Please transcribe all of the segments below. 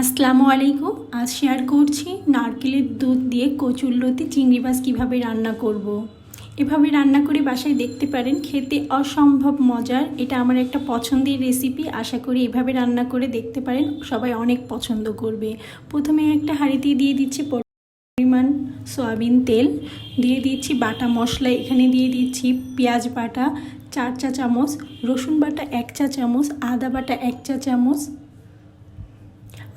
আসসালামু আলাইকুম। আজ শেয়ার করছি নারকেলের দুধ দিয়ে কচুরলতি চিংড়ি মাছ কীভাবে রান্না করব। এভাবে রান্না করে বাসায় দেখতে পারেন, খেতে অসম্ভব মজার। এটা আমার একটা পছন্দের রেসিপি আশা করি এভাবে রান্না করে দেখতে পারেন। সবাই অনেক পছন্দ করবে। প্রথমে একটা হাঁড়িতে দিয়ে দিচ্ছি পরিমাণ সয়াবিন তেল। দিয়ে দিচ্ছি বাটা মশলা। এখানে দিয়ে দিচ্ছি পেঁয়াজ বাটা, চার চা চামচ রসুন বাটা এক চা চামচ আদা বাটা এক চা চামচ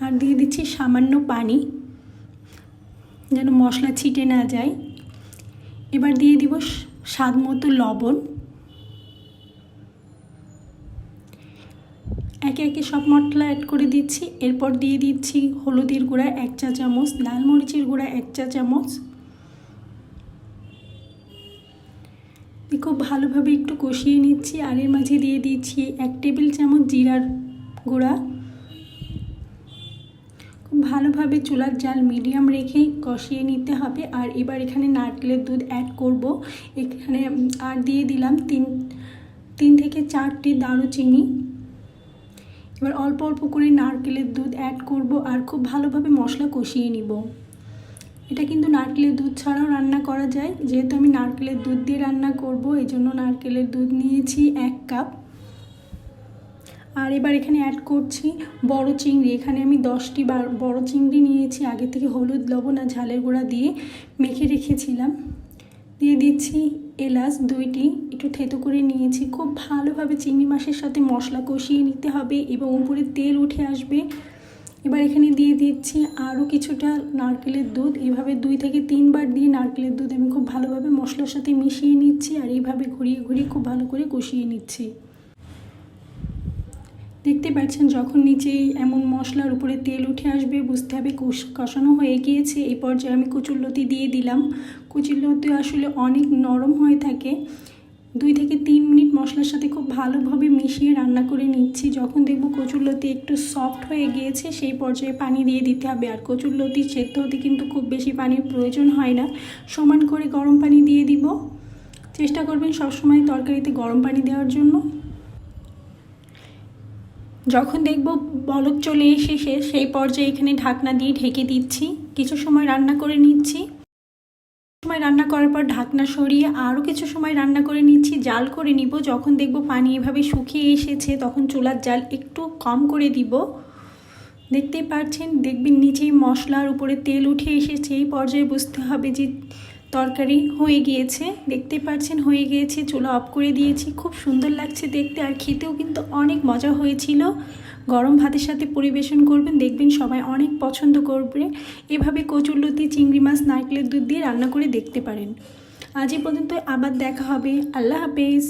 আর দিয়ে দিচ্ছি সামান্য পানি, যেন মশলা ছিটে না যায়। এবার দিয়ে দিব স্বাদ মতো লবণ। একে একে সব মশলা অ্যাড করে দিচ্ছি। এরপর দিয়ে দিচ্ছি হলুদের গুঁড়া এক চা চামচ লাল মরিচের গুঁড়া এক চা চামচ। খুব ভালোভাবে একটু কষিয়ে নিচ্ছি। আর এর মাঝে দিয়ে দিচ্ছি এক টেবিল চামচ জিরার গুঁড়া। খুব ভালোভাবে চুলার জাল মিডিয়াম রেখেই কষিয়ে নিতে হবে। আর এবার এখানে নারকেলের দুধ অ্যাড করব। এখানে আর দিয়ে দিলাম তিন তিন থেকে চারটি দারুচিনি। এবার অল্প অল্প করে নারকেলের দুধ অ্যাড করব আর খুব ভালোভাবে মশলা কষিয়ে নিব। এটা কিন্তু নারকেলের দুধ ছাড়াও রান্না করা যায়। যেহেতু আমি নারকেলের দুধ দিয়ে রান্না করব এই জন্য নারকেলের দুধ নিয়েছি এক কাপ। আর এবার এখানে অ্যাড করছি বড় চিংড়ি। এখানে আমি দশটি বড় চিংড়ি নিয়েছি। আগে থেকে হলুদ, লবণ আর ঝালের গুঁড়া দিয়ে মেখে রেখেছিলাম। দিয়ে দিচ্ছি এলাচ দুইটি। একটু থেতো করে নিয়েছি। খুব ভালোভাবে চিংড়ি মাছের সাথে মশলা কষিয়ে নিতে হবে এবং উপরে তেল উঠে আসবে। এবার এখানে দিয়ে দিচ্ছি আরও কিছুটা নারকেলের দুধ। এভাবে দুই থেকে তিনবার দিয়ে নারকেলের দুধ আমি খুব ভালোভাবে মশলার সাথে মিশিয়ে নিচ্ছি আর এইভাবে ঘুরিয়ে ঘুরিয়ে খুব ভালো করে কষিয়ে নিচ্ছি। দেখতে পাচ্ছেন যখন নিচে এমন মশলার উপরে তেল উঠে আসবে, বুঝতে হবে কষানো হয়ে গিয়েছে। এই পর্যায়ে আমি কচুরলতি দিয়ে দিলাম। কচুরলতি আসলে অনেক নরম হয়ে থাকে। দুই থেকে তিন মিনিট মশলার সাথে খুব ভালোভাবে মিশিয়ে রান্না করে নিচ্ছি। যখন দেখব কচুরলতি একটু সফট হয়ে গিয়েছে, সেই পর্যায়ে পানি দিয়ে দিতে হবে। আর কচুরলতি সেদ্ধ হতে কিন্তু খুব বেশি পানির প্রয়োজন হয় না। সমান করে গরম পানি দিয়ে দিব। চেষ্টা করবেন সবসময় তরকারিতে গরম পানি দেওয়ার জন্য। যখন দেখব বলক চলে এসেছে, সেই পর্যায়ে এখানে ঢাকনা দিয়ে ঢেকে দিচ্ছি। কিছু সময় রান্না করে নিচ্ছি। সময় রান্না করার পর ঢাকনা সরিয়ে আরও কিছু সময় রান্না করে নিচ্ছি। জাল করে নিব। যখন দেখব পানি এভাবে শুকিয়ে এসেছে, তখন চুলার জাল একটু কম করে দিব। দেখতেই পাচ্ছেন, দেখবেন নিচেই মশলার উপরে তেল উঠে এসেছে। এই পর্যায়ে বুঝতে হবে যে তরকারি হয়ে গিয়েছে, দেখতে পাচ্ছেন হয়ে গিয়েছে, চুলা অফ করে দিয়েছি, খুব সুন্দর লাগছে দেখতে আর খেতেও কিন্তু অনেক মজা হয়েছিল। গরম ভাতের সাথে পরিবেশন করবেন, দেখবেন সবাই অনেক পছন্দ করবে। এভাবে কচুরলতি, চিংড়ি মাছ, নারকেলের দুধ দিয়ে রান্না করে দেখতে পারেন। আজ পর্যন্ত আবার দেখা হবে। আল্লাহ হাফেজ।